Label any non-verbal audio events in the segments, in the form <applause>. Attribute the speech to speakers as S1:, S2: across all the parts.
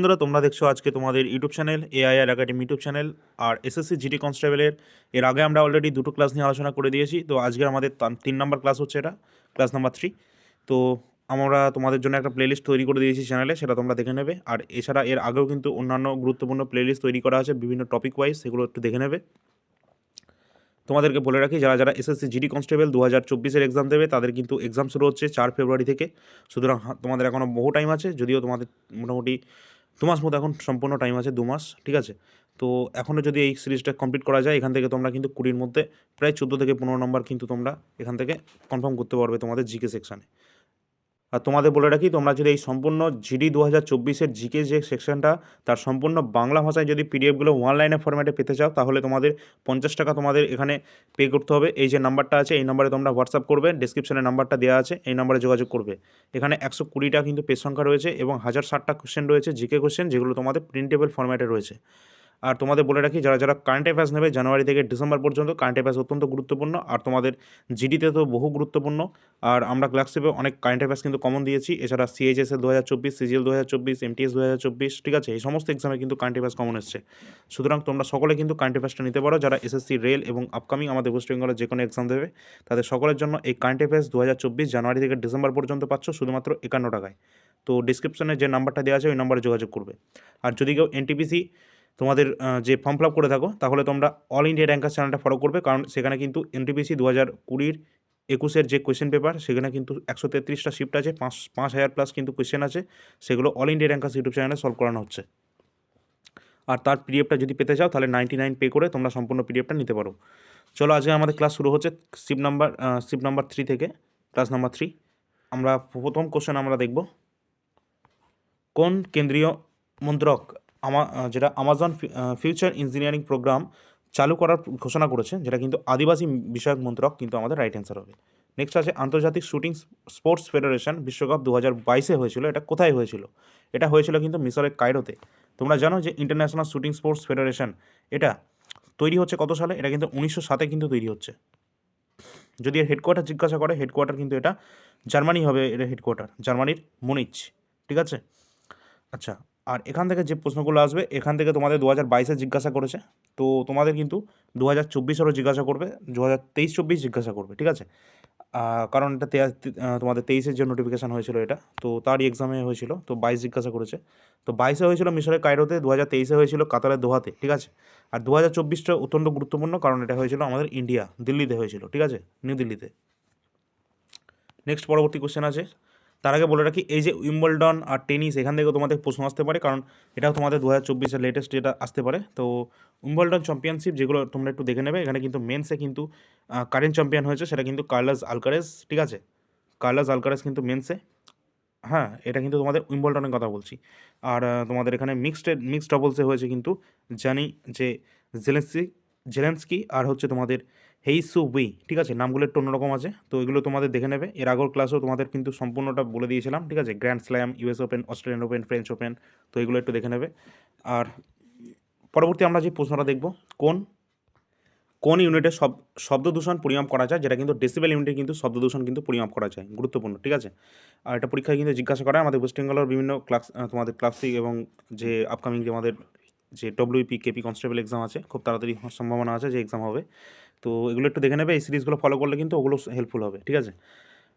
S1: বন্ধুরা, তোমরা দেখছ আজকে তোমাদের YouTube channel AIR academy YouTube channel আর এসএসসি জিডি কনস্টেবলের এর। আগে আমরা অলরেডি দুটো ক্লাস নিয়ে আলোচনা করে দিয়েছি। তো আজকে আমাদের তিন নাম্বার ক্লাস হচ্ছে এটা ক্লাস নাম্বার থ্রি তো আমরা তোমাদের জন্য একটা প্লেলিস্ট তৈরি করে দিয়েছি চ্যানেলে সেটা তোমরা দেখে নেবে। আর এছাড়া এর আগেও কিন্তু অন্যান্য গুরুত্বপূর্ণ প্লেলিস্ট তৈরি করা আছে, বিভিন্ন টপিক ওয়াইজ সেগুলো একটু দেখে নেবে। তোমাদেরকে বলে রাখি, যারা যারা এসএসসি জিডি কনস্টেবল দু হাজার চব্বিশের এক্সাম দেবে, তাদের কিন্তু এক্সাম শুরু হচ্ছে চার ফেব্রুয়ারি থেকে। সুতরাং তোমাদের এখনও বহু টাইম আছে, যদিও তোমাদের মোটামুটি দু মাস মতো এখন সম্পূর্ণ টাইম আছে দু মাস ঠিক আছে? তো এখনও যদি এই সিরিজটা কমপ্লিট করা যায়, এখান থেকে তোমরা কিন্তু কুড়ির মধ্যে প্রায় চোদ্দ থেকে পনেরো নম্বর কিন্তু তোমরা এখান থেকে কনফার্ম করতে পারবে তোমাদের জিকে সেকশানে আর তোমাদের বলে রাখি, তোমরা যদি এই সম্পূর্ণ জিডি দু হাজার চব্বিশের জিকে যে সেকশনটা তার সম্পূর্ণ বাংলা ভাষায় যদি পিডিএফগুলো অনলাইনে ফরম্যাটে পেতে চাও, তাহলে তোমাদের পঞ্চাশ টাকা তোমাদের এখানে পে করতে হবে। এই যে নাম্বারটা আছে, এই নাম্বারে তোমরা হোয়াটসঅ্যাপ করবে ডিসক্রিপশনে নাম্বারটা দেওয়া আছে, এই নাম্বারে যোগাযোগ করবে। এখানে একশো কুড়িটা কিন্তু পেজ সংখ্যা রয়েছে এবং হাজার ষাটটা কোশ্চেন রয়েছে, জিকে কোশ্চেন যেগুলো তোমাদের প্রিন্টেবল ফরম্যাটে রয়েছে। আর তোমাদের বলে রাখি, যারা যারা কারেন্ট অ্যাফেয়ার্স নেবে, জানুয়ারি থেকে ডিসেম্বর পর্যন্ত কারেন্ট অ্যাফেয়ার্স অত্যন্ত গুরুত্বপূর্ণ। আর তোমাদের জিডিতে তো বহু গুরুত্বপূর্ণ। আর আমরা ক্লাসশিপে অনেক কারেন্ট অ্যাফেয়ার্স কিন্তু কমন দিয়েছি। এছাড়া সিএইচএস দু হাজার চব্বিশ সিজিএল দু হাজার চব্বিশ এমটিএস দু হাজার চব্বিশ, ঠিক আছে? এই সমস্ত এক্সামে কিন্তু কারেন্ট অ্যাফেয়ার্স কমন এসছে। সুতরাং তোমরা সকলে কিন্তু কারেন্ট অ্যাফেয়ার্সটা নিতে পারো। যারা এসএসসি রেল এবং আপকামিং আমাদের ওয়েস্ট বেঙ্গলের যে কোনো এক্সাম দেবে, তাদের সকলের জন্য এই কারেন্ট অ্যাফেয়ার্স দু হাজার চব্বিশ, জানুয়ারি থেকে ডিসেম্বর পর্যন্ত পাচ্ছ শুধুমাত্র একান্ন টাকায়। তো ডিসক্রিপশনে যে নাম্বারটা দেওয়া আছে, ওই নাম্বারে যোগাযোগ করবে। আর যদি কেউ এনটিপিসি তোমাদের যে ফর্ম ফিল আপ করে থাকো, তাহলে তোমরা অল ইন্ডিয়া র্যাঙ্কার চ্যানেলটা ফলো করবে, কারণ সেখানে কিন্তু এনটিপিসি দু হাজার কুড়ির একুশের যে কোয়েশ্চেন পেপার সেখানে কিন্তু একশো তেত্রিশটা শিফট আছে, পাঁচ পাঁচ হাজার প্লাস কিন্তু কোয়েশ্চেন আছে, সেগুলো অল ইন্ডিয়া র্যাঙ্কার্স ইউটিউব চ্যানেলে সলভ করানো হচ্ছে। আর তার পিডিএফটা যদি পেতে চাও, তাহলে নাইনটি নাইন পে করে তোমরা সম্পূর্ণ পিডিএফটা নিতে পারো। চলো আজকে আমাদের ক্লাস শুরু হচ্ছে ship number ship number three থেকে ক্লাস নাম্বার থ্রি আমরা প্রথম কোশ্চেন আমরা দেখব। কোন কেন্দ্রীয় মন্ত্রক আমা যেটা আমাজন ফিউচার ইঞ্জিনিয়ারিং প্রোগ্রাম চালু করার ঘোষণা করেছে, যেটা কিন্তু আদিবাসী বিষয়ক মন্ত্রক কিন্তু আমাদের রাইট অ্যান্সার হবে। নেক্সট আছে আন্তর্জাতিক শুটিং স্পোর্টস ফেডারেশন বিশ্বকাপ দু হাজার বাইশে হয়েছিল, এটা কোথায় হয়েছিল? এটা হয়েছিল কিন্তু মিশরের কায়রোতে। তোমরা জানো যে ইন্টারন্যাশনাল শুটিং স্পোর্টস ফেডারেশন এটা তৈরি হচ্ছে কত সালে? এটা কিন্তু উনিশশো সাতে কিন্তু তৈরি হচ্ছে। যদি এর হেডকোয়ার্টার জিজ্ঞাসা করে হেডকোয়ার্টার কিন্তু এটা জার্মানি হবে এর হেডকোয়ার্টার জার্মানির মুনিচ ঠিক আছে? আচ্ছা আর এখান থেকে যে প্রশ্নগুলো আসবে, এখান থেকে তোমাদের দু হাজার বাইশে জিজ্ঞাসা করেছে। তো তোমাদের কিন্তু দু হাজার চব্বিশেরও জিজ্ঞাসা করবে, দু হাজার তেইশ চব্বিশ জিজ্ঞাসা করবে, ঠিক আছে? কারণ এটা তোমাদের তেইশের যে নোটিফিকেশান হয়েছিল এটা, তো তারই এক্সামে হয়েছিল, তো বাইশ জিজ্ঞাসা করেছে। তো বাইশে হয়েছিল মিশরের কায়রোতে, দু হাজার তেইশে হয়েছিল কাতারের দোহাতে, ঠিক আছে? আর দু হাজার চব্বিশটা অত্যন্ত গুরুত্বপূর্ণ, কারণ এটা হয়েছিল আমাদের ইন্ডিয়া, দিল্লিতে হয়েছিল, ঠিক আছে? নিউ দিল্লিতে। নেক্সট পরবর্তী কোশ্চেন আছে। তার আগে বলে রাখি, এই যে উইম্বলডন আর টেনিস এখান থেকেও তোমাদের প্রশ্ন আসতে পারে, কারণ এটাও তোমাদের দু হাজার চব্বিশের লেটেস্ট যেটা আসতে পারে। তো উইম্বলডন চ্যাম্পিয়নশিপ যেগুলো তোমরা একটু দেখে নেবে, এখানে কিন্তু মেন্সে কিন্তু কারেন্ট চ্যাম্পিয়ন হয়েছে, সেটা কিন্তু কার্লাস আলকারেস ঠিক আছে? কার্লাস আলকারেস কিন্তু মেন্সে হ্যাঁ এটা কিন্তু তোমাদের উইম্বলডনের কথা বলছি। আর তোমাদের এখানে মিক্সড মিক্সড ডাবলসে হয়েছে কিন্তু জানি যে জেলেন্সকি জেলেন্সকি আর হচ্ছে তোমাদের হেইসু উই, ঠিক আছে? নামগুলো একটু অন্যরকম আছে। তো এগুলো তোমাদের দেখে নেবে। এর আগর ক্লাসেও তোমাদের কিন্তু সম্পূর্ণটা বলে দিয়েছিলাম, ঠিক আছে? Grand slam US open Australian open French open তো এগুলো একটু দেখে নেবে। আর পরবর্তী আমরা যে প্রশ্নটা দেখব, কোন কোন ইউনিটে সব, শব্দ দূষণ পরিমাপ করা যায়? যেটা কিন্তু ডেসিবেল ইউনিটে কিন্তু শব্দ দূষণ কিন্তু পরিমাপ করা যায়, গুরুত্বপূর্ণ, ঠিক আছে? আর এটা পরীক্ষায় কিন্তু জিজ্ঞাসা করা আমাদের ওয়েস্ট বেঙ্গলের বিভিন্ন ক্লাস তোমাদের ক্লাসিক এবং যে আপকামিং যে আমাদের যে ডব্লিউপি কেপি কনস্টেবল এক্সাম আছে, খুব তাড়াতাড়ি সম্ভাবনা আছে যে এক্সাম হবে। তো এগুলো একটু দেখে নেবে, এই সিরিজগুলো ফলো করলে কিন্তু ওগুলো হেল্পফুল হবে, ঠিক আছে?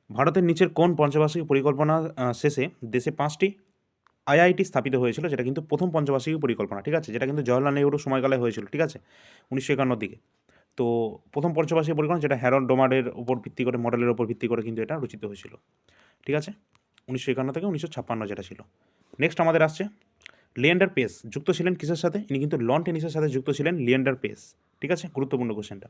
S1: ভারতের নিচের কোন পঞ্চবার্ষিক পরিকল্পনা শেষে দেশে পাঁচটি আইআইটি স্থাপিত হয়েছিল যেটা কিন্তু প্রথম পঞ্চবার্ষিক পরিকল্পনা, ঠিক আছে? যেটা কিন্তু জওয়াহরলাল নেহরু সময়কালে হয়েছিল, ঠিক আছে? উনিশশো একান্নর দিকে। তো প্রথম পঞ্চবার্ষিক পরিকল্পনা, যেটা হ্যারন ডোমারের উপর ভিত্তি করে, মডেলের উপর ভিত্তি করে কিন্তু এটা রচিত হয়েছিল, ঠিক আছে? উনিশশো একান্ন থেকে উনিশশো ছাপ্পান্ন যেটা ছিল। নেক্সট আমাদের আসছে লিয়েন্ডার পেস যুক্ত ছিলেন কিসের সাথে? ইনি কিন্তু লন টেনিসের সাথে যুক্ত ছিলেন লিয়েন্ডার পেস ঠিক আছে? গুরুত্বপূর্ণ কোশ্চেনটা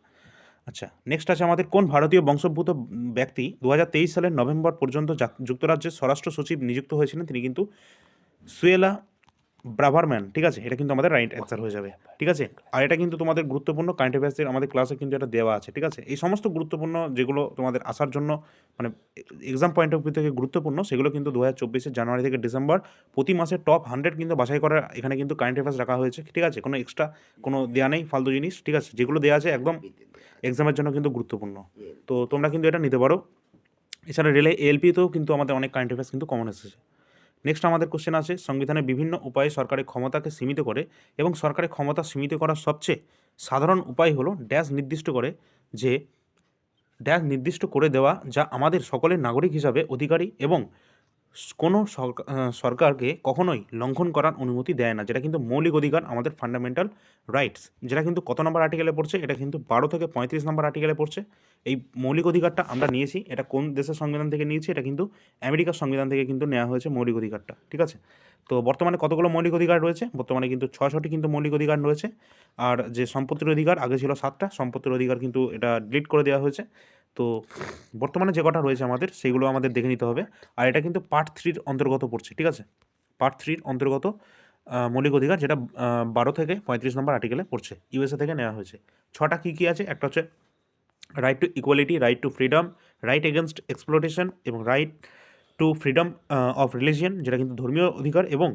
S1: আচ্ছা নেক্সট আছে আমাদের কোন ভারতীয় বংশোদ্ভূত ব্যক্তি দু হাজার তেইশ সালের নভেম্বর পর্যন্ত যুক্তরাজ্যের স্বরাষ্ট্র সচিব নিযুক্ত হয়েছিলেন? তিনি কিন্তু সুয়েলা ব্রাভারম্যান ঠিক আছে? এটা কিন্তু আমাদের রাইট অ্যান্সার হয়ে যাবে। ঠিক আছে? আর এটা কিন্তু তোমাদের গুরুত্বপূর্ণ কারেন্ট অ্যাফেয়ার্সের আমাদের ক্লাসে কিন্তু এটা দেওয়া আছে ঠিক আছে? এই সমস্ত গুরুত্বপূর্ণ যেগুলো তোমাদের আসার জন্য মানে এক্সাম পয়েন্ট অফ ভিউ থেকে গুরুত্বপূর্ণ সেগুলো কিন্তু দু হাজার চব্বিশের জানুয়ারি থেকে ডিসেম্বর প্রতি মাসে টপ হান্ড্রেড কিন্তু বাছাই করার এখানে কিন্তু কারেন্ট অ্যাফেয়ার্স রাখা হয়েছে ঠিক আছে? কোনো এক্সট্রা কোনো দেওয়া নেই ফালতু জিনিস ঠিক আছে? যেগুলো দেওয়া আছে একদম এক্সামের জন্য কিন্তু গুরুত্বপূর্ণ। তো তোমরা কিন্তু এটা নিতে পারো। এছাড়া রেলে এলপিতেও কিন্তু আমাদের অনেক কারেন্ট অ্যাফেয়ার্স কিন্তু কমন এসেছে। নেক্সট আমাদের কোশ্চেন আছে সংবিধানের বিভিন্ন উপায়ে সরকারের ক্ষমতাকে সীমিত করে এবং সরকারের ক্ষমতা সীমিত করার সবচেয়ে সাধারণ উপায় হলো ড্যাশ নির্দিষ্ট করে, যে ড্যাশ নির্দিষ্ট করে দেওয়া যা আমাদের সকলের নাগরিক হিসাবে অধিকারী এবং কোনো সরকারকে কখনোই লঙ্ঘন করার অনুমতি দেয় না, যেটা কিন্তু মৌলিক অধিকার, আমাদের ফান্ডামেন্টাল রাইটস যেটা কিন্তু কত নম্বর আর্টিকেলে পড়ছে? এটা কিন্তু বারো থেকে পঁয়ত্রিশ নম্বর আর্টিকেলে পড়ছে। এই মৌলিক অধিকারটা আমরা নিয়েছি, এটা কোন দেশের সংবিধান থেকে নিয়েছি? এটা কিন্তু আমেরিকার সংবিধান থেকে কিন্তু নেওয়া হয়েছে মৌলিক অধিকারটা, ঠিক আছে? তো বর্তমানে কতগুলো মৌলিক অধিকার রয়েছে? বর্তমানে কিন্তু ছশোটি কিন্তু মৌলিক অধিকার রয়েছে, আর যে সম্পত্তির অধিকার, আগে ছিল সাতটা, সম্পত্তির অধিকার কিন্তু এটা ডিলিট করে দেওয়া হয়েছে। তো বর্তমানে যে কটা রয়েছে আমাদের, সেগুলো আমাদের দেখে নিতে হবে, আর এটা কিন্তু পার্ট থ্রির অন্তর্গত পড়ছে, ঠিক আছে? পার্ট থ্রির অন্তর্গত মৌলিক অধিকার যেটা বারো থেকে পঁয়ত্রিশ নম্বর আর্টিকেলে পড়ছে ইউএসএ থেকে নেওয়া হয়েছে। ছটা কী কী আছে? একটা হচ্ছে right to equality right to freedom right against exploitation এবং right to freedom of religion যেটা কিন্তু ধর্মীয় অধিকার এবং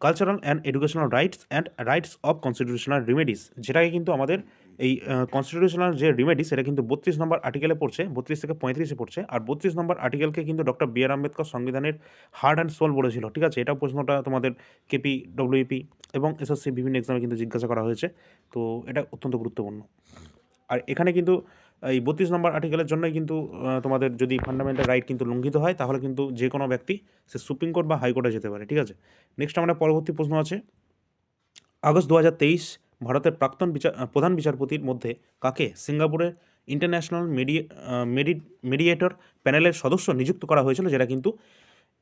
S1: cultural and educational rights and rights of constitutional remedies যেটাকে কিন্তু আমাদের এই কনস্টিটিউশনাল যে রিমেডিস সেটা কিন্তু বত্রিশ নম্বর আর্টিকেলে পড়ছে, বত্রিশ থেকে পঁয়ত্রিশে পড়ছে, আর বত্রিশ নম্বর আর্টিকেলকে কিন্তু ডক্টর বি আর আম্বেদকর সংবিধানের হার্ড অ্যান্ড সোল বলেছিল, ঠিক আছে? এটা প্রশ্নটা তোমাদের কেপি ডব্লিউপি এবং এসএসসি বিভিন্ন এক্সামে কিন্তু জিজ্ঞাসা করা হয়েছে, তো এটা অত্যন্ত গুরুত্বপূর্ণ। আর এখানে কিন্তু এই বত্রিশ নম্বর আর্টিকেলের জন্যই কিন্তু তোমাদের যদি ফান্ডামেন্টাল রাইট কিন্তু লঙ্ঘিত হয়, তাহলে কিন্তু যে কোনো ব্যক্তি সে সুপ্রিম কোর্ট বা হাইকোর্টে যেতে পারে, ঠিক আছে? নেক্সট আমরা পরবর্তী প্রশ্ন আছে। আগস্ট দু হাজার তেইশ ভারতের প্রাক্তন বিচার প্রধান বিচারপতির মধ্যে কাকে সিঙ্গাপুরের ইন্টারন্যাশনাল মেডিয়ে মেডি, মেডিয়েটর প্যানেলের সদস্য নিযুক্ত করা হয়েছিল, যেটা কিন্তু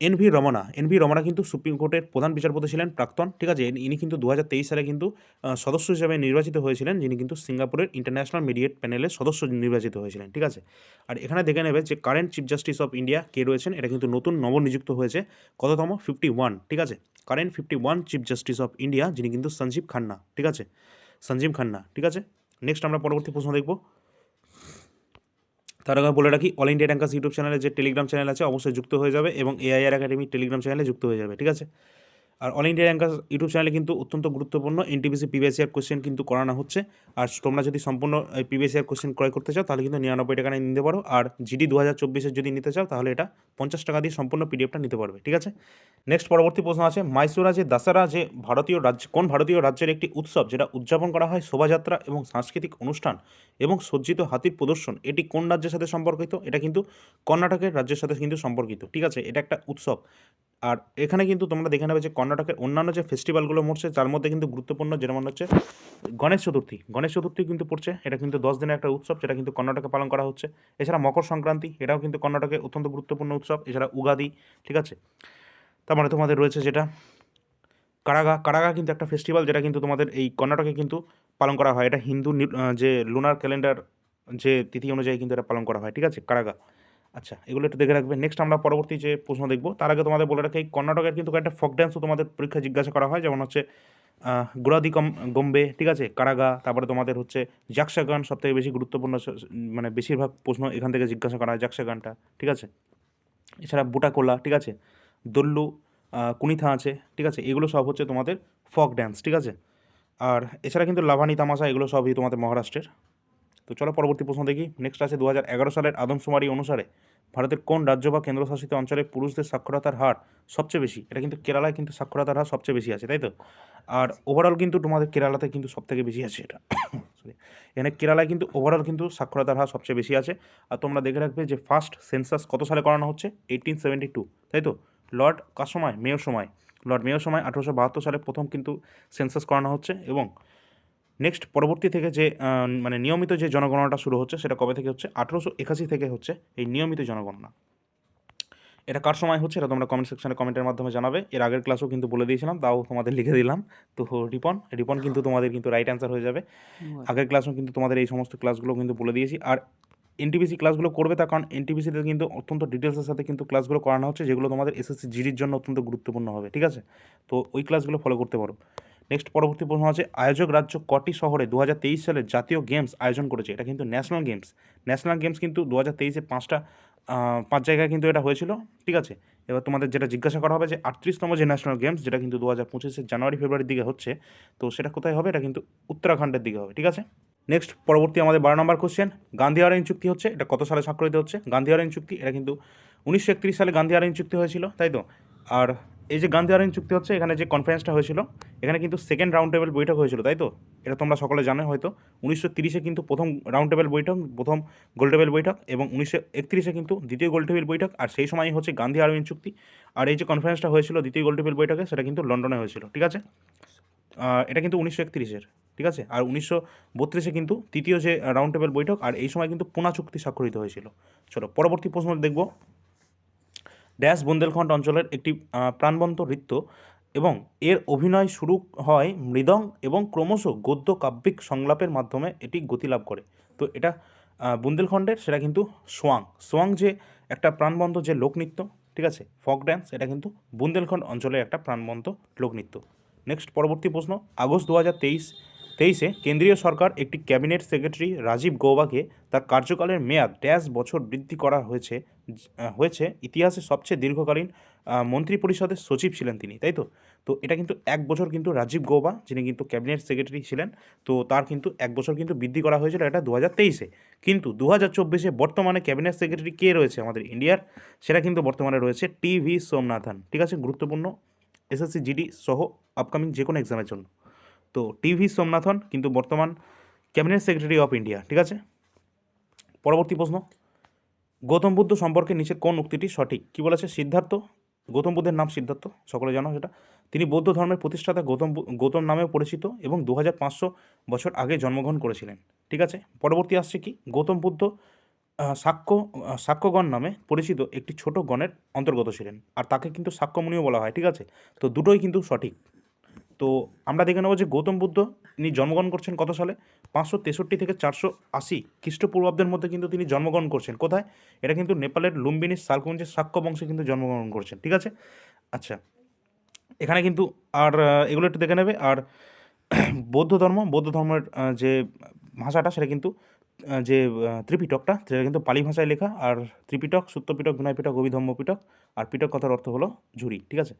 S1: N V Ramana, N V Ramana কিন্তু সুপ্রিম কোর্টের প্রধান বিচারপতি ছিলেন প্রাক্তন, ঠিক আছে? ইনি- কিন্তু দু হাজার তেইশ সালে কিন্তু সদস্য হিসেবে নির্বাচিত হয়েছিলেন। যিনি কিন্তু সিঙ্গাপুরের ইন্টারন্যাশনাল মিডিয়েট প্যানেলের সদস্য নির্বাচিত হয়েছিলেন, ঠিক আছে? আর এখানে দেখে নেবে যে current chief justice of India কে রয়েছেন? এটা কিন্তু নতুন নবনিযুক্ত হয়েছে, কততম? ফিফটি ওয়ান, ঠিক আছে? Current fifty one chief justice of India, যিনি কিন্তু সঞ্জীব খান্না, ঠিক আছে? সঞ্জীব খান্না, ঠিক আছে? নেক্সট আমরা পরবর্তী প্রশ্ন দেখব। তার আগে বলে রাখি অল ইন্ডিয়া র্যাঙ্কার্স ইউটিউব চ্যানেলে যে টেলিগ্রাম চ্যানেল আছে, অবশ্যই যুক্ত হয়ে যাবে এবং এআইআর একাডেমি টেলিগ্রাম চ্যানেলে যুক্ত হয়ে যাবে, ঠিক আছে? আর অল ইন্ডিয়া র্যাঙ্কার্স ইউটিউব চ্যানেলে কিন্তু অত্যন্ত গুরুত্বপূর্ণ। এনটিপিসি পিবিএসিআর কোশ্চেন কিন্তু করানো হচ্ছে। আর তোমরা যদি সম্পূর্ণ পিবিএসিআর কোশ্চেন ক্রয় করতে চাও, তাহলে কিন্তু নিরানব্বই টাকা নিতে পারো। আর জিডি দু হাজার চব্বিশের যদি নিতে চাও, তাহলে এটা পঞ্চাশ টাকা দিয়ে সম্পূর্ণ পিডিএফটা নিতে পারবে, ঠিক আছে? নেক্সট পরবর্তী প্রশ্ন আছে মাইসোরা যে দাসারা যে ভারতীয় রাজ্য, কোন ভারতীয় রাজ্যের একটি উৎসব যেটা উদযাপন করা হয়, শোভাযাত্রা এবং সাংস্কৃতিক অনুষ্ঠান এবং সজ্জিত হাতির প্রদর্শন, এটি কোন রাজ্যের সাথে সম্পর্কিত? এটা কিন্তু কর্ণাটকের রাজ্যের সাথে কিন্তু সম্পর্কিত, ঠিক আছে? এটা একটা উৎসব। আর এখানে কিন্তু তোমরা দেখে নেবে যে কর্ণাটকের অন্যান্য যে ফেস্টিভ্যালগুলো মরছে, তার মধ্যে কিন্তু গুরুত্বপূর্ণ যেমন হচ্ছে গণেশ চতুর্থী। গণেশ চতুর্থী কিন্তু পড়ছে, এটা কিন্তু দশ দিনের একটা উৎসব যেটা কিন্তু কর্ণাটকে পালন করা হচ্ছে। এছাড়া মকর সংক্রান্তি, এটাও কিন্তু কর্ণাটকে অত্যন্ত গুরুত্বপূর্ণ উৎসব, এছাড়া উগাদি, ঠিক আছে? তারপরে তোমাদের রয়েছে যেটা কারাগা কারাগা কিন্তু একটা ফেস্টিভ্যাল যেটা কিন্তু তোমাদের এই কর্ণাটকে কিন্তু পালন করা হয়। এটা হিন্দু যে লুনার ক্যালেন্ডার যে তিথি অনুযায়ী কিন্তু এটা পালন করা হয়, ঠিক আছে? কারাগা। আচ্ছা এগুলো একটু দেখে রাখবে। নেক্সট আমরা পরবর্তী যে প্রশ্ন দেখব, তার আগে তোমাদের বলে রাখি, এই কর্ণাটকের কিন্তু একটা ফক ড্যান্সও তোমাদের পরীক্ষা জিজ্ঞাসা করা হয়, যেমন হচ্ছে গুড়াদি কম গম্বে, ঠিক আছে? কারাগা, তারপরে তোমাদের হচ্ছে জাকসা গান সব থেকে বেশি গুরুত্বপূর্ণ মানে বেশিরভাগ প্রশ্ন এখান থেকে জিজ্ঞাসা করা হয় জাকসা গানটা ঠিক আছে? এছাড়া বুটাকোলা, ঠিক আছে? দল্লু কুনিথা আছে, ঠিক আছে? এগুলো সব হচ্ছে তোমাদের ফক ড্যান্স ঠিক আছে? আর এছাড়া কিন্তু লাভানি তামাশা এগুলো সবই তোমাদের মহারাষ্ট্রের। তো চলো পরবর্তী প্রশ্ন দেখি। নেক্সট আছে দু হাজার এগারো সালের আদমশুমারি অনুসারে ভারতের কোন রাজ্য বা কেন্দ্রশাসিত অঞ্চলে পুরুষদের সাক্ষরতার হার সবচেয়ে বেশি? এটা কিন্তু কেরালায় কিন্তু সাক্ষরতার হার সবচেয়ে বেশি আছে, তাই তো? আর ওভারঅল কিন্তু তোমাদের কেরালাতে কিন্তু সবথেকে বেশি আছে এটা। সরি এখানে কেরালায় কিন্তু ওভারঅল কিন্তু সাক্ষরতার হার সবচেয়ে বেশি আছে। আর তোমরা দেখে রাখবে যে ফার্স্ট সেন্সাস কত সালে করানো হচ্ছে? এইটিন সেভেন্টি টু তাই তো? লর্ড কার সময়? মেয়ের সময়। লর্ড মেয়ের সময় আঠেরোশো বাহাত্তর সালে প্রথম কিন্তু সেন্সাস করানো হচ্ছে এবং নেক্সট পরবর্তী থেকে যে মানে নিয়মিত যে জনগণনাটা শুরু হচ্ছে সেটা কবে থেকে হচ্ছে? আঠেরোশো একাশি থেকে হচ্ছে এই নিয়মিত জনগণনা। এটা কার সময় হচ্ছে? এটা তোমরা কমেন্ট সেকশনে কমেন্টের মাধ্যমে জানাবে। এর আগের ক্লাসও কিন্তু বলে দিয়েছিলাম তাও তোমাদের লিখে দিলাম। তো রিপন রিপন কিন্তু তোমাদের কিন্তু রাইট অ্যান্সার হয়ে যাবে। আগের ক্লাসও কিন্তু তোমাদের এই সমস্ত ক্লাসগুলো কিন্তু বলে দিয়েছি। আর এনটিপিসি ক্লাসগুলো করবে তার কারণ এনটিপিসিতে কিন্তু অত্যন্ত ডিটেলসের সাথে কিন্তু ক্লাসগুলো করানো হচ্ছে যেগুলো তোমাদের এসএসসি জিডির জন্য অত্যন্ত গুরুত্বপূর্ণ হবে ঠিক আছে? তো ওই ক্লাসগুলো ফলো করতে পারো। নেক্সট পরবর্তী প্রশ্ন আছে, আয়োজক রাজ্য কটি শহরে দু হাজার তেইশ সালে জাতীয় গেমস আয়োজন করেছে? এটা কিন্তু ন্যাশনাল গেমস ন্যাশনাল গেমস কিন্তু দু হাজার তেইশে পাঁচটা পাঁচ জায়গায় কিন্তু এটা হয়েছিল, ঠিক আছে? এবার তোমাদের যেটা জিজ্ঞাসা করা হবে যে আটত্রিশতম যে ন্যাশনাল গেমস যেটা কিন্তু দু হাজার পঁচিশে জানুয়ারি, ফেব্রুয়ারির দিকে হচ্ছে, তো সেটা কোথায় হবে? এটা কিন্তু উত্তরাখণ্ডের দিকে হবে, ঠিক আছে? নেক্সট পরবর্তী আমাদের বারো নম্বর কোশ্চেন গান্ধী আইন চুক্তি হচ্ছে, এটা কত সালে স্বাক্ষরিত হচ্ছে? গান্ধী আইন চুক্তি, এটা কিন্তু উনিশশো একত্রিশ সালে গান্ধী আইন চুক্তি হয়েছিল, তাই তো? আর এই যে গান্ধী আরোহণ চুক্তি হচ্ছে, এখানে যে কনফারেন্সটা হয়েছিল, এখানে কিন্তু সেকেন্ড রাউন্ড টেবিল বৈঠক হয়েছিল, তাই তো? এটা তোমরা সকলে জানো হয়তো। উনিশশো তিরিশে কিন্তু প্রথম রাউন্ড টেবিল বৈঠক, প্রথম গোল টেবিল বৈঠক এবং উনিশশো একত্রিশে কিন্তু দ্বিতীয় গোল টেবিল বৈঠক। আর সেই সময়ই হচ্ছে গান্ধী আরোহণ চুক্তি। আর এই যে কনফারেন্সটা হয়েছিল দ্বিতীয় গোল টেবিল বৈঠকে, সেটা কিন্তু লন্ডনে হয়েছিল, ঠিক আছে? এটা কিন্তু উনিশশো একত্রিশের, ঠিক আছে? আর উনিশশো বত্রিশে কিন্তু তৃতীয় যে রাউন্ড টেবিল বৈঠক, আর এই সময় কিন্তু পুনা চুক্তি স্বাক্ষরিত হয়েছিল। চলো, পরবর্তী প্রশ্ন দেখব। ড্যাশ বুন্দেলখণ্ড অঞ্চলের একটি প্রাণবন্ত নৃত্য এবং এর অভিনয় শুরু হয় মৃদং এবং ক্রমশ গদ্য কাব্যিক সংলাপের মাধ্যমে এটি গতি লাভ করে। তো এটা বুন্দেলখণ্ডের, সেটা কিন্তু সোয়াং। সোয়াং যে একটা প্রাণবন্ত যে লোকনৃত্য, ঠিক আছে? ফক ড্যান্স, এটা কিন্তু বুন্দেলখণ্ড অঞ্চলের একটা প্রাণবন্ত লোকনৃত্য। নেক্সট পরবর্তী প্রশ্ন। আগস্ট দু হাজার তেইশ তেইশে কেন্দ্রীয় সরকার একটি ক্যাবিনেট সেক্রেটারি রাজীব গৌবাকে তার কার্যকালের মেয়াদ ড্যাশ বছর বৃদ্ধি করা হয়েছে হয়েছে। ইতিহাসে সবচেয়ে দীর্ঘকালীন মন্ত্রী পরিষদের সচিব ছিলেন তিনি, তাই তো? তো এটা কিন্তু এক বছর কিন্তু রাজীব গৌবা, যিনি কিন্তু ক্যাবিনেট সেক্রেটারি ছিলেন, তো তার কিন্তু এক বছর কিন্তু বৃদ্ধি করা হয়েছিল এটা দু হাজার তেইশে। কিন্তু দু হাজার চব্বিশে বর্তমানে ক্যাবিনেট সেক্রেটারি কে রয়েছে আমাদের ইন্ডিয়ার? সেটা কিন্তু বর্তমানে রয়েছে টি ভি সোমনাথন। ঠিক আছে, গুরুত্বপূর্ণ এসএসসি, জিডি সহ আপকামিং যে কোনো এক্সামের জন্য। তো টি ভি সোমনাথন, কিন্তু বর্তমান ক্যাবিনেট সেক্রেটারি অফ ইন্ডিয়া, ঠিক আছে? পরবর্তী প্রশ্ন, গৌতম বুদ্ধ সম্পর্কে নিচে কোন উক্তিটি সঠিক? কি বলেছে? সিদ্ধার্থ, গৌতম বুদ্ধের নাম সিদ্ধার্থ, সকলে জানো সেটা। তিনি বৌদ্ধ ধর্মের প্রতিষ্ঠাতা গৌতম গৌতম নামেও পরিচিত এবং দু হাজার পাঁচশো বছর আগে জন্মগ্রহণ করেছিলেন, ঠিক আছে? পরবর্তী আসছে কি? গৌতম বুদ্ধ সাক্ষ্য সাক্ষ্যগণ নামে পরিচিত একটি ছোট গণের অন্তর্গত ছিলেন, আর তাকে কিন্তু সাক্ষ্যমণিও বলা হয়, ঠিক আছে? তো দুটোই কিন্তু সঠিক। তো আমরা দেখে নেব যে গৌতম বুদ্ধ, তিনি জন্মগ্রহণ করছেন কত সালে? পাঁচশো তেষট্টি থেকে চারশো আশি খ্রিস্টপূর্বাব্দের মধ্যে কিন্তু তিনি জন্মগ্রহণ করছেন। কোথায়? এটা কিন্তু নেপালের লুম্বিনী সালকুঞ্জের সাক্ষ্য বংশে কিন্তু জন্মগ্রহণ করছেন, ঠিক আছে? আচ্ছা এখানে কিন্তু আর এগুলো একটু দেখে নেবে। আর <clears throat> বৌদ্ধ ধর্ম, বৌদ্ধ ধর্মের যে ভাষাটা, সেটা কিন্তু যে ত্রিপিটকটা, সেটা কিন্তু পালি ভাষায় লেখা। আর ত্রিপিটক, সূত্রপিটক বিনয় পিটক অভিধম্ম পিটক আর পিটক কথার অর্থ হলো ঝুড়ি, ঠিক আছে?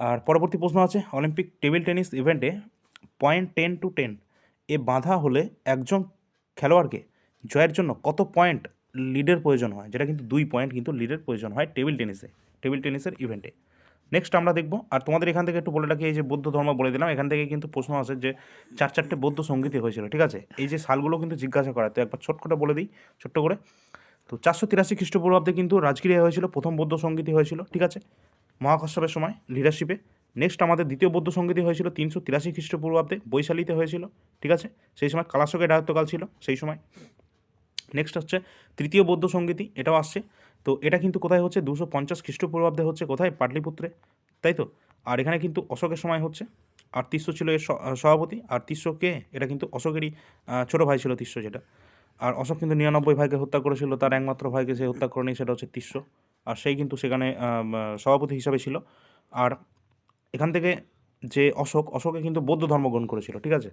S1: আর পরবর্তী প্রশ্ন আছে, অলিম্পিক টেবিল টেনিস ইভেন্টে পয়েন্ট টেন টু টেন এ বাঁধা হলে একজন খেলোয়াড়কে জয়ের জন্য কত পয়েন্ট লিডের প্রয়োজন হয়? যেটা কিন্তু দুই পয়েন্ট কিন্তু লিডের প্রয়োজন হয় টেবিল টেনিসে, টেবিল টেনিসের ইভেন্টে। নেক্সট আমরা দেখব, আর তোমাদের এখান থেকে একটু বলে রাখি, এই যে বৌদ্ধ ধর্ম বলে দিলাম, এখান থেকে কিন্তু প্রশ্ন আছে যে চার চারটে বৌদ্ধ সঙ্গীতে হয়েছিল, ঠিক আছে? এই যে সালগুলো কিন্তু জিজ্ঞাসা করা তো একবার ছোট করে বলে দিই, ছোট্ট করে। তো চারশো তিরাশি খ্রিস্টপূর্বাব্দে কিন্তু রাজগিরিয়া হয়েছিল, প্রথম বৌদ্ধ সঙ্গীতি হয়েছিল, ঠিক আছে? মহাকাশ্যপের সময় লিডারশিপে নেক্সট আমাদের দ্বিতীয় বৌদ্ধ সঙ্গীতি হয়েছিল তিনশো তিরাশি খ্রিস্টপূর্বাব্দে বৈশালীতে হয়েছিল, ঠিক আছে? সেই সময় কালাশকের রাজত্বকাল ছিল, সেই সময়। নেক্সট হচ্ছে তৃতীয় বৌদ্ধ সঙ্গীতি এটাও আসছে। তো এটা কিন্তু কোথায় হচ্ছে? দুশো পঞ্চাশ খ্রিস্টপূর্বাব্দে হচ্ছে কোথায়? পাটলিপুত্রে, তাই তো? আর এখানে কিন্তু অশোকের সময় হচ্ছে। আর তিস্য ছিল এর সভাপতি। আর তিস্য কে? এটা কিন্তু অশোকেরই ছোট ভাই ছিল তিস্য যেটা। আর অশোক কিন্তু নিরানব্বই ভাইকে হত্যা করেছিল, তার একমাত্র ভাইকে সে হত্যা করেনি, সেটা হচ্ছে তিস্য। আর সেই কিন্তু সেখানে সভাপতি হিসাবে ছিল। আর এখান থেকে যে অশোক, অশোকে কিন্তু বৌদ্ধ ধর্ম গ্রহণ করেছিল, ঠিক আছে?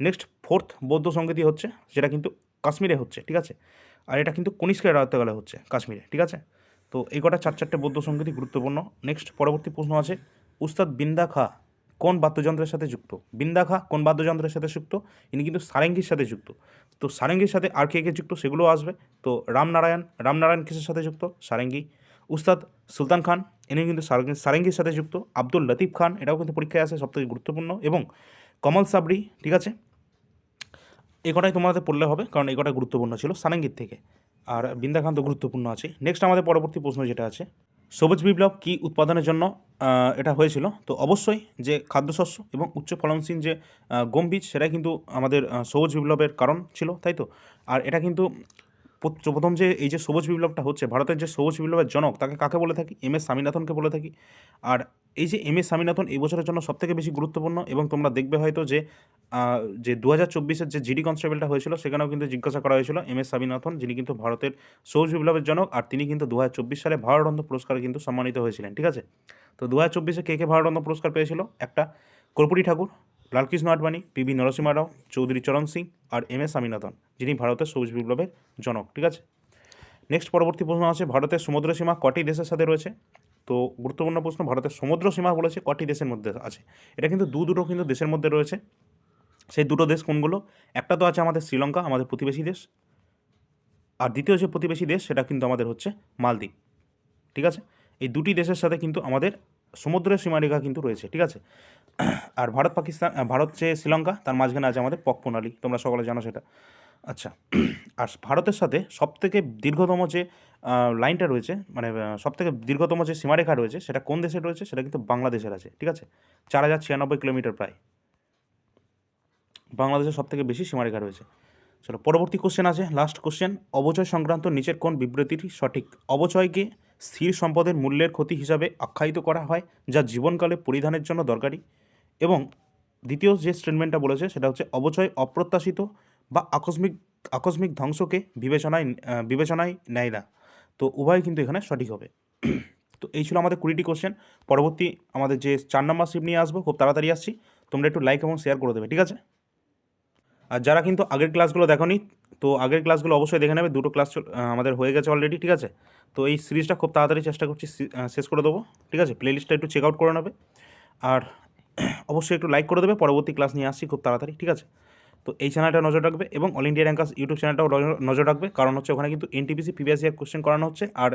S1: নেক্সট ফোর্থ বৌদ্ধ সঙ্গীতি হচ্ছে, যেটা কিন্তু কাশ্মীরে হচ্ছে, ঠিক আছে? আর এটা কিন্তু কনিষ্কের রাজত্বকালে হচ্ছে, কাশ্মীরে, ঠিক আছে? তো এই কটা চার চারটে বৌদ্ধ সঙ্গীতি গুরুত্বপূর্ণ। নেক্সট পরবর্তী প্রশ্ন আছে, উস্তাদ বিন্দা খা কোন বাদ্যযন্ত্রের সাথে যুক্ত? বিন্দা খা কোন বাদ্যযন্ত্রের সাথে যুক্ত? ইনি কিন্তু সারেঙ্গির সাথে যুক্ত। তো সারেঙ্গির সাথে আর কে কে যুক্ত সেগুলো আসবে। তো রামনারায়ণ রামনারায়ণ কিসের সাথে যুক্ত? সারেঙ্গি। উস্তাদ সুলতান খান, ইনি কিন্তু সারেঙ্গি সারেঙ্গির সাথে যুক্ত, আব্দুল লতিফ খান, এটাও কিন্তু পরীক্ষায় আসে সবথেকে গুরুত্বপূর্ণ, এবং কমল সাবরি, ঠিক আছে? এ কটাই তোমাদের পড়লে হবে, কারণ এই কটা গুরুত্বপূর্ণ ছিল সারেঙ্গির থেকে, আর বৃন্দাখান তো গুরুত্বপূর্ণ আছে নেক্সট আমাদের পরবর্তী প্রশ্ন যেটা আছে, সবুজ বিপ্লব কি উৎপাদনের জন্য এটা হয়েছিল? তো অবশ্যই যে খাদ্যশস্য এবং উচ্চ ফলনশীল যে গম বীজ, সেটাই কিন্তু আমাদের সবুজ বিপ্লবের কারণ ছিল, তাই তো? আর এটা কিন্তু প্রথম যে এই যে সবুজ বিপ্লবটা হচ্ছে, ভারতের যে সবুজ বিপ্লবের জনক, তাকে কাকে বলে থাকি? এম এস স্বামীনাথনকে বলে থাকি। আর এই যে এম এস স্বামীনাথন এই বছরের জন্য সবথেকে বেশি গুরুত্বপূর্ণ এবং তোমরা দেখবে হয়তো যে যে দু হাজার চব্বিশের যে জিডি কনস্টেবলটা হয়েছিল, সেখানেও কিন্তু জিজ্ঞাসা করা হয়েছিল এম এস স্বামীনাথন, যিনি কিন্তু ভারতের সবুজ বিপ্লবের জনক, আর তিনি কিন্তু দু হাজার চব্বিশ সালে ভারতরত্ন পুরস্কারে কিন্তু সম্মানিত হয়েছিলেন, ঠিক আছে? তো দু হাজার চব্বিশে কে কে ভারতরত্ন পুরস্কার পেয়েছিল? একটা কর্পূরী ঠাকুর লালকৃষ্ণ আডবাণী, পি বি নরসিমা রাও, চৌধুরী চরণ সিং আর এম এস স্বামীনাথন, যিনি ভারতের সবুজ বিপ্লবের জনক, ঠিক আছে? নেক্সট পরবর্তী প্রশ্ন আছে, ভারতের সমুদ্র সীমা কটি দেশের সাথে রয়েছে? তো গুরুত্বপূর্ণ প্রশ্ন, ভারতের সমুদ্র সীমা বলেছে, কটি দেশের মধ্যে আছে? এটা কিন্তু দু দুটো কিন্তু দেশের মধ্যে রয়েছে। সেই দুটো দেশ কোনগুলো? একটা তো আছে আমাদের শ্রীলঙ্কা, আমাদের প্রতিবেশী দেশ। আর দ্বিতীয় যে প্রতিবেশী দেশ, সেটা কিন্তু আমাদের হচ্ছে মালদ্বীপ, ঠিক আছে? এই দুটি দেশের সাথে কিন্তু আমাদের সমুদ্রের সীমারেখা কিন্তু রয়েছে, ঠিক আছে? আর ভারত পাকিস্তান ভারত যে শ্রীলঙ্কা, তার মাঝখানে আছে আমাদের পক প্রণালী, তোমরা সকলে জানো সেটা। আচ্ছা আর ভারতের সাথে সবথেকে দীর্ঘতম যে লাইনটা রয়েছে মানে সবথেকে দীর্ঘতম যে সীমারেখা রয়েছে, সেটা কোন দেশে রয়েছে? সেটা কিন্তু বাংলাদেশের আছে, ঠিক আছে? চার হাজার ছিয়ানব্বই কিলোমিটার প্রায়। বাংলাদেশের সবথেকে বেশি সীমারেখা রয়েছে। চলো, পরবর্তী কোশ্চেন আছে লাস্ট কোশ্চেন অবচয় সংক্রান্ত নিচের কোন বিবৃতিটি সঠিক? অবচয়কে স্থির সম্পদের মূল্যের ক্ষতি হিসাবে আখ্যায়িত করা হয়, যা জীবনকালে পরিধানের জন্য দরকারি? এবং দ্বিতীয় যে স্টেটমেন্টটা বলেছে, সেটা হচ্ছে, অবচয় অপ্রত্যাশিত বা আকস্মিক আকস্মিক ধ্বংসকে বিবেচনায় বিবেচনায় নেয় না। তো উভয় কিন্তু এখানে সঠিক হবে। <clears throat> তো এই ছিল আমাদের কুড়িটি কোশ্চেন পরবর্তী আমাদের যে চার নম্বর শিপ নিয়ে আসব, খুব তাড়াতাড়ি আসছি। তোমরা একটু লাইক এবং শেয়ার করে দেবে, ঠিক আছে? আর যারা কিন্তু আগের ক্লাসগুলো দেখনি, তো আগের ক্লাসগুলো অবশ্যই দেখে নেবে। দুটো ক্লাস আমাদের হয়ে গেছে অলরেডি ঠিক আছে? তো এই সিরিজটা খুব তাড়াতাড়ি চেষ্টা করছি শেষ করে দেবো, ঠিক আছে? প্লেলিস্টটা একটু চেক আউট করে নেবে। আর <clears throat> অবশ্যই একটু লাইক করে দেবে। পরবর্তী ক্লাস নিয়ে আসছি খুব তাড়াতাড়ি, ঠিক আছে? তো এই চ্যানেলটা নজর রাখবে এবং অল ইন্ডিয়া র্যাঙ্কার্স ইউটিউব চ্যানেলটাও নজর- রাখবে। কারণ হচ্ছে ওখানে কিন্তু এনটিপিসি প্রিভিয়াস ইয়ার কোশ্চেন করানো হচ্ছে। আর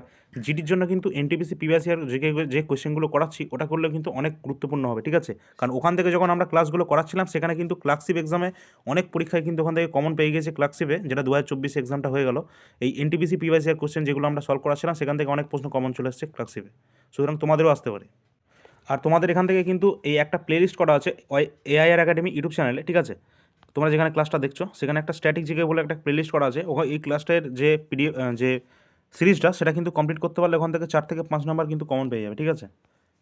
S1: জিডির জন্য কিন্তু এনটিপিসি প্রিভিয়াস ইয়ার যে যে কোশ্চেনগুলো করাচ্ছি, ওটা করলে কিন্তু অনেক গুরুত্বপূর্ণ হবে, ঠিক আছে? কারণ ওখান থেকে যখন আমরা ক্লাসগুলো করাচ্ছিলাম, সেখানে কিন্তু ক্লার্কশিপ এক্সামে অনেক পরীক্ষায় কিন্তু ওখান থেকে কমন পেয়ে গেছে ক্লার্কশিপে যেটা দু হাজার চব্বিশ এক্সামটা হয়ে গেল। এই এনটিপিসি প্রিভিয়াস ইয়ার কোশ্চেন যেগুলো আমরা সলভ করাচ্ছিলাম, সেখান থেকে অনেক প্রশ্ন কমন চলে এসেছে ক্লার্কশিপে সুতরাং তোমাদেরও আসতে পারে। আর তোমাদের এখান থেকে কিন্তু এই একটা প্লেলিস্ট করা আছে এআইআর একাডেমি ইউটিউব চ্যানেলে, ঠিক আছে? তোমরা যেখানে ক্লাসটা দেখছ, সেখানে একটা স্ট্যাটিক জিকে বলে একটা প্লেলিস্ট করা আছে। ওখানে এই ক্লাসটার যে পিডিএফ যে সিরিজটা সেটা কিন্তু কমপ্লিট করতে পারলে ওখান থেকে চার থেকে পাঁচ নাম্বার কিন্তু কমন পেয়ে যাবে, ঠিক আছে?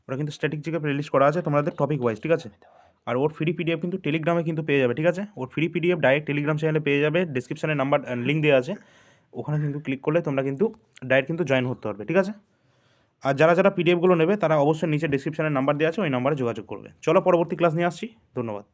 S1: ওরা কিন্তু স্ট্যাটিক জিকে প্লেলিস্ট করা আছে তোমাদের টপিক ওয়াইজ ঠিক আছে? আর ওর ফ্রি পিডিএফ কিন্তু টেলিগ্রামে কিন্তু পেয়ে যাবে, ঠিক আছে? ওর ফ্রি পিডিএফ ডাইরেক্ট টেলিগ্রাম চ্যানেলে পেয়ে যাবে ডিসক্রিপশানে নাম্বার লিঙ্ক দেওয়া আছে। ওখানে কিন্তু ক্লিক করলে তোমরা কিন্তু ডাইরেক্ট কিন্তু জয়েন করতে পারবে, ঠিক আছে? আর যারা যারা পিডিএফগুলো নেবে, তারা অবশ্যই নিচে ডিসক্রিপশানে নাম্বার দেওয়া আছে, ওই নাম্বারে যোগাযোগ করবে। চলো পরবর্তী ক্লাস নিয়ে আসছি, ধন্যবাদ।